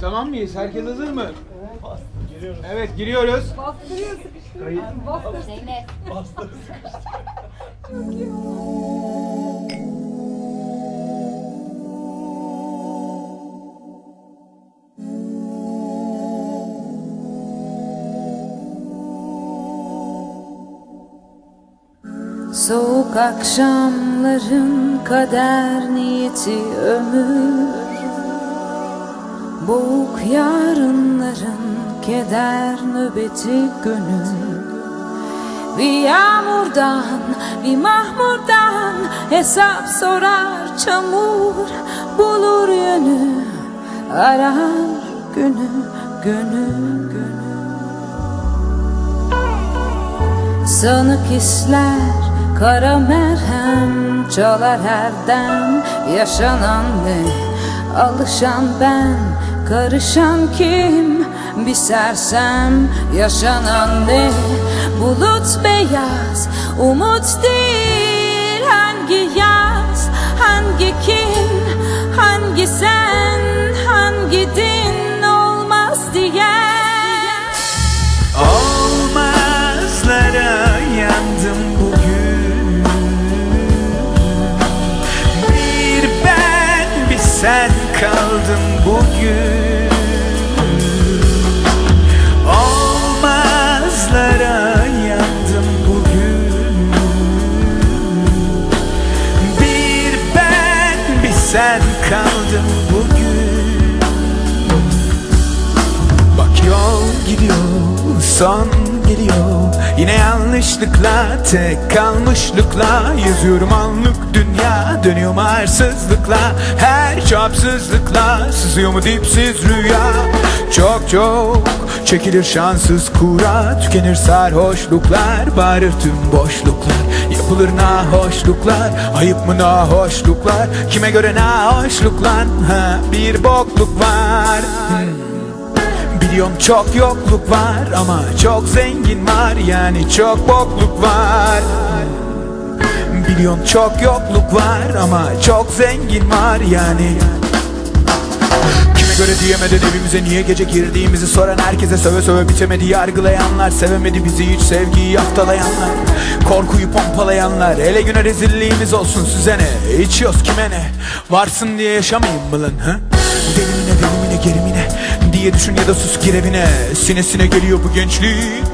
Tamam mıyız? Herkes hazır mı? Evet giriyoruz. Bastırıyor sıkıştırıyor. Zeynep. Soğuk akşamların kader niyeti ömür Boğuk yarınların keder nöbeti gönül. Bir yağmurdan bir mahmurdan hesap sorar çamur. Bulur yönü arar günü gönül Sanık hisler kara merhem Çalar herden yaşanan ne Alışan ben karışan kim? Bir sersem yaşanan ne? Bulut beyaz umut değil. Hangi yaz hangi kim? Hangi sen hangi din olmaz diye sen kaldım bugün. Olmazlara yandım bugün. Bir ben bir sen kaldım bugün. Bak yol gidiyor, son geliyor. Yine yanlışlıkla, tek kalmışlıkla Yazıyorum anlık dünya, dönüyorum arsızlıkla Her çapsızlıkla, sızıyor mu dipsiz rüya? Çok çok çekilir şanssız kura Tükenir sarhoşluklar, bağırır tüm boşluklar Yapılır nahoşluklar, ayıp mı nahoşluklar? Kime göre nahoşluklar, ha, bir bokluk var. Hmm. Biliyorum. Çok yokluk var ama çok zengin var. Yani çok bokluk var. Biliyorum çok yokluk var ama çok zengin var. Yani Kime göre diyemeden evimize niye gece girdiğimizi soran herkese söve söve bitemedi yargılayanlar Sevemedi bizi hiç sevgiyi yaftalayanlar. Korkuyu pompalayanlar Ele güne rezilliğimiz olsun size ne? İçiyoruz kime ne? Varsın diye yaşamayayım mı lan ha? Delimine delimine gerimine diye düşün ya da sus gir evine. Sinesine geliyor bu gençlik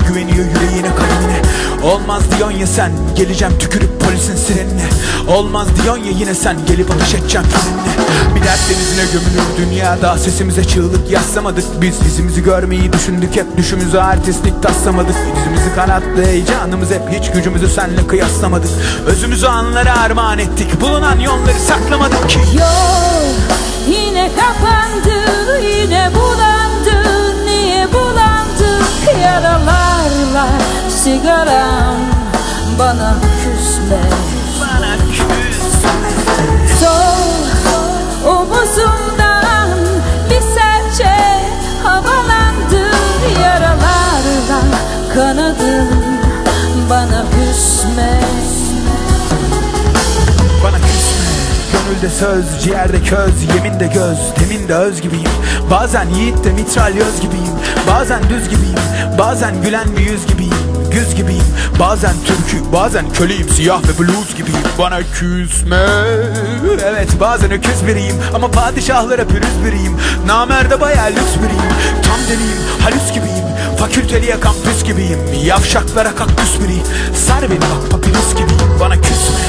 Güveniyor yüreğine kalemine. Olmaz diyorsun ya sen Geleceğim tükürüp polisin sirenine. Olmaz diyorsun ya yine sen Gelip ateş edeceğim frenine Bir dert denizine gömülür dünyada Sesimize çığlık yaslamadık Biz. Dizimizi görmeyi düşündük hep Düşümüzü artistlik taslamadık. Dizimizi kanattı heyecanımız hep Hiç gücümüzü senle kıyaslamadık. Özümüzü anlara armağan ettik Bulunan yolları saklamadık ki. Yol yine kapandı yine bulandı. Niye bulandı? Yaralarla sigaram. Bana küsme Gönülde söz, ciğerde köz, yeminde göz, teminde öz gibiyim. Bazen yiğit de mitralyöz gibiyim Bazen düz gibiyim, bazen gülen bir yüz gibiyim Güz gibiyim, bazen türkü, bazen köleyim Siyah ve blues gibiyim, bana küsme. Evet bazen öküz biriyim Ama padişahlara pürüz biriyim. Namerde bayağı lüks biriyim Tam deliyim, halüs gibiyim. Fakülteliye kampüs gibiyim Yavşaklara kaktüs biriyim. Sar beni bak papirüs gibiyim. Bana küsme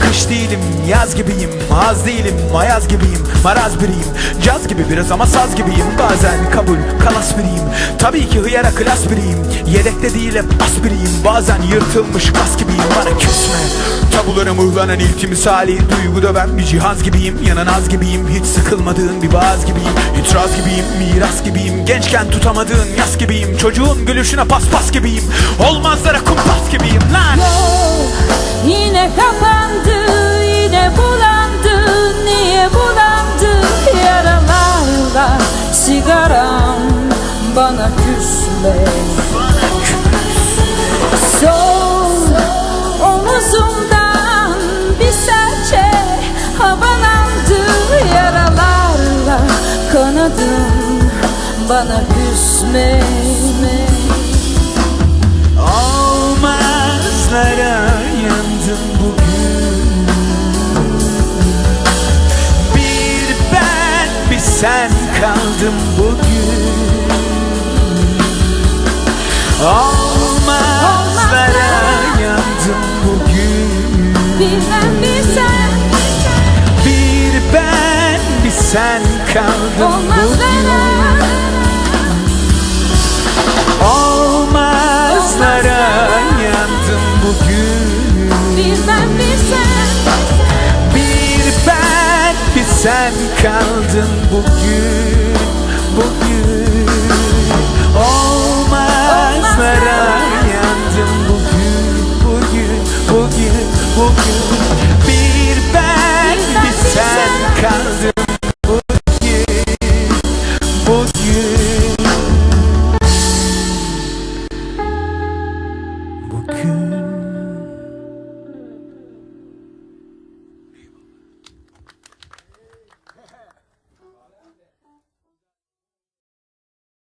Kış değilim yaz gibiyim Az değilim ayaz gibiyim Maraz biriyim. Caz gibi biraz ama saz gibiyim Bazen kabul kalas biriyim. Tabii ki hıyara klas biriyim Yedekte değil hep bas biriyim. Bazen yırtılmış kas gibiyim Bana küsme. Tabulara mıhlanan ilk misali Duygu döven bir cihaz gibiyim. Yananaz gibiyim Hiç sıkılmadığın bir vaaz gibiyim. İtiraz gibiyim miras gibiyim Gençken tutamadığın yas gibiyim. Çocuğun gülüşüne paspas gibiyim Olmazlara kumpas gibiyim lan. Yol yine kapandı yine bulandı niye bulandı yaralarla sigaram bana küsme. Sol omuzumdan bir serçe havalandı. Yaralarla kanadım bana küsme Olmazlara yandım bugün bir Bir ben bir sen kaldım Olmazlara Olmazlara yandım bugün Bilmem bir sen Bir ben bir sen kaldın bugün Bugün bugün Bir ben bir, bir sen, sen kaldım. Bugün. Bugün. Bugün.